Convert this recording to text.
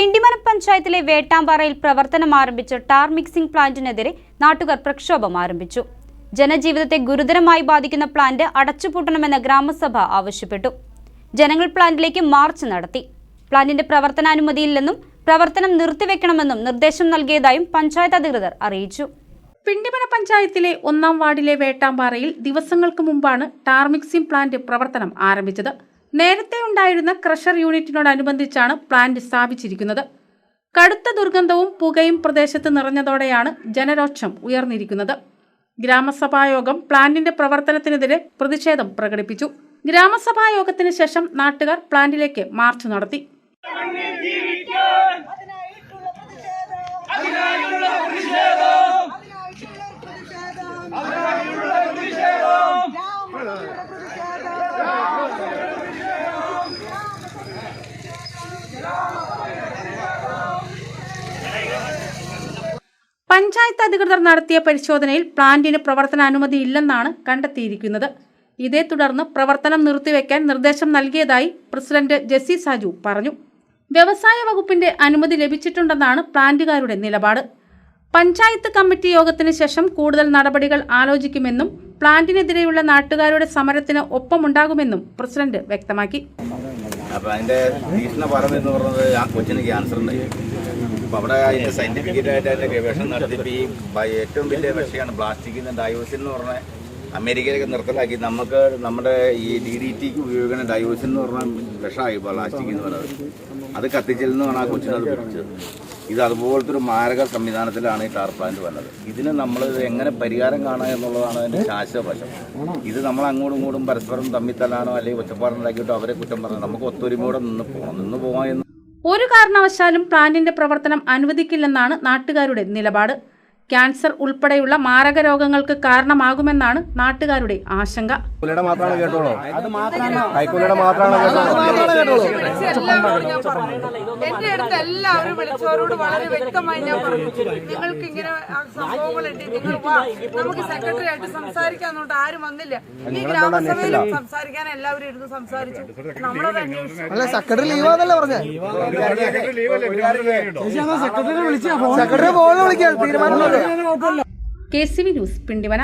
പിണ്ടിമന പഞ്ചായത്തിലെ വേട്ടാമ്പാറയിൽ പ്രവർത്തനം ആരംഭിച്ച ടാർ മിക്സിംഗ് പ്ലാന്റിനെതിരെ നാട്ടുകാർ പ്രക്ഷോഭം ആരംഭിച്ചു. ജനജീവിതത്തെ ഗുരുതരമായി ബാധിക്കുന്ന പ്ലാന്റ് അടച്ചുപൂട്ടണമെന്ന് ഗ്രാമസഭ ആവശ്യപ്പെട്ടു. ജനങ്ങൾ പ്ലാന്റിലേക്ക് മാർച്ച് നടത്തി. പ്ലാന്റിന്റെ പ്രവർത്തനാനുമതിയില്ലെന്നും പ്രവർത്തനം നിർത്തിവെക്കണമെന്നും നിർദ്ദേശം നൽകിയതായും പഞ്ചായത്ത് അധികൃതർ അറിയിച്ചു. പിണ്ടിമന പഞ്ചായത്തിലെ ഒന്നാം വാർഡിലെ വേട്ടാമ്പാറയിൽ ദിവസങ്ങൾക്ക് മുമ്പാണ് ടാർ മിക്സിംഗ് പ്ലാന്റ് പ്രവർത്തനം ആരംഭിച്ചത്. നേരത്തെ ഉണ്ടായിരുന്ന ക്രഷർ യൂണിറ്റിനോടനുബന്ധിച്ചാണ് പ്ലാന്റ് സ്ഥാപിച്ചിരിക്കുന്നത്. കടുത്ത ദുർഗന്ധവും പുകയും പ്രദേശത്ത് നിറഞ്ഞതോടെയാണ് ജനരോക്ഷം ഉയർന്നിരിക്കുന്നത്. ഗ്രാമസഭായോഗം പ്ലാന്റിന്റെ പ്രവർത്തനത്തിനെതിരെ പ്രതിഷേധം പ്രകടിപ്പിച്ചു. ഗ്രാമസഭായോഗത്തിന് ശേഷം നാട്ടുകാർ പ്ലാന്റിലേക്ക് മാർച്ച് നടത്തി അതിനായിട്ടുള്ള പ്രതിഷേധം അതിനായിട്ടുള്ള പ്രതിഷേധം രാമന്റെ പ്രതിഷേധം പഞ്ചായത്ത് അധികൃതർ നടത്തിയ പരിശോധനയിൽ പ്ലാന്റിന് പ്രവർത്തന അനുമതി ഇല്ലെന്നാണ് കണ്ടെത്തിയിരിക്കുന്നത്. ഇതേ തുടർന്ന് പ്രവർത്തനം നിർത്തിവെക്കാൻ നിർദ്ദേശം നൽകിയതായി പ്രസിഡന്റ് ജെസ്സി സാജു പറഞ്ഞു. വ്യവസായ വകുപ്പിന്റെ അനുമതി ലഭിച്ചിട്ടുണ്ടെന്നാണ് പ്ലാന്റുകാരുടെ നിലപാട്. പഞ്ചായത്ത് കമ്മിറ്റി യോഗത്തിന് ശേഷം കൂടുതൽ നടപടികൾ ആലോചിക്കുമെന്നും പ്ലാന്റിനെതിരെയുള്ള നാട്ടുകാരുടെ സമരത്തിന് ഒപ്പമുണ്ടാകുമെന്നും പ്രസിഡന്റ് വ്യക്തമാക്കി. അപ്പൊ അതിന്റെ ഭീഷണ ഫലം എന്ന് പറഞ്ഞത് ആ കൊച്ചിന് ക്യാൻസർ ഉണ്ടായി അപ്പൊ അവിടെ അതിന്റെ സയന്റിഫിക്കറ്റ് ആയിട്ട് അതിന്റെ ഗവേഷണം നടത്തിയപ്പോൾ ഈ ഏറ്റവും വലിയ വിഷയമാണ് പ്ലാസ്റ്റിക്കിന്റെ ഡയോസിൻ എന്ന് പറഞ്ഞ അമേരിക്കയിലൊക്കെ നിർത്തലാക്കി. നമുക്ക് നമ്മുടെ ഈ ഡി ഡി ടിക്ക് ഉപയോഗിക്കുന്ന ഡയോസിൻ എന്ന് പറഞ്ഞാൽ വിഷമായി പ്ലാസ്റ്റിക് എന്ന് പറയുന്നത് അത് കത്തിച്ചിൽ ആ കൊച്ചിനത് പിടിച്ചത്. ഇത് അതുപോലത്തെ ഒരു മാരക സംവിധാനത്തിലാണ് ഈ ടാർ പ്ലാന്റ് വന്നത്. ഇതിന് നമ്മൾ എങ്ങനെ പരിഹാരം കാണുക എന്നുള്ളതാണ് അതിന്റെ ശാശ്വത വശം ഇത് നമ്മൾ അങ്ങോട്ടും ഇങ്ങോട്ടും പരസ്പരം തമ്മിൽ അല്ലെങ്കിൽ ഒച്ചപ്പാടുണ്ടാക്കിയിട്ടോ അവരെ കുറ്റം പറഞ്ഞു നമുക്ക് ഒത്തൊരുമയോടെ നിന്ന് പോകണം. നിന്ന് പോകാം എന്ന് ഒരു കാരണവശാലും പ്ലാന്റിന്റെ പ്രവർത്തനം അനുവദിക്കില്ലെന്നാണ് നാട്ടുകാരുടെ നിലപാട്. ക്യാൻസർ ഉൾപ്പെടെയുള്ള മാരക രോഗങ്ങൾക്ക് കാരണമാകുമെന്നാണ് നാട്ടുകാരുടെ ആശങ്ക. മാത്രമാണ് കേട്ടോളൂ. കൈക്കൂലിയുടെ മാത്രമാണ് കേട്ടോളൂ. എന്റെ അടുത്ത് എല്ലാവരും വിളിച്ചവരോട് വളരെ വ്യക്തമായി ഞാൻ പറഞ്ഞു. നിങ്ങൾക്ക് ഇങ്ങനെ സംഭവങ്ങളുണ്ട് നിങ്ങൾ വാ. നമുക്ക് സെക്രട്ടറി ആയിട്ട് സംസാരിക്കാന്നുകൊണ്ട് ആരും വന്നില്ല. ഈ ഗ്രാമസഭയിൽ സംസാരിക്കാൻ എല്ലാവരും ഇരുന്ന് സംസാരിച്ചു. നമ്മളത് അന്വേഷിച്ചു. അല്ല സെക്രട്ടറി ലീവാന്നല്ലേ പറഞ്ഞേ? സെക്രട്ടറി വിളിച്ചാ സെക്രട്ടറി പോലെ വിളിക്കാൻ തീരുമാനം കെ സി വി ന്യൂസ് പിണ്ടിവന.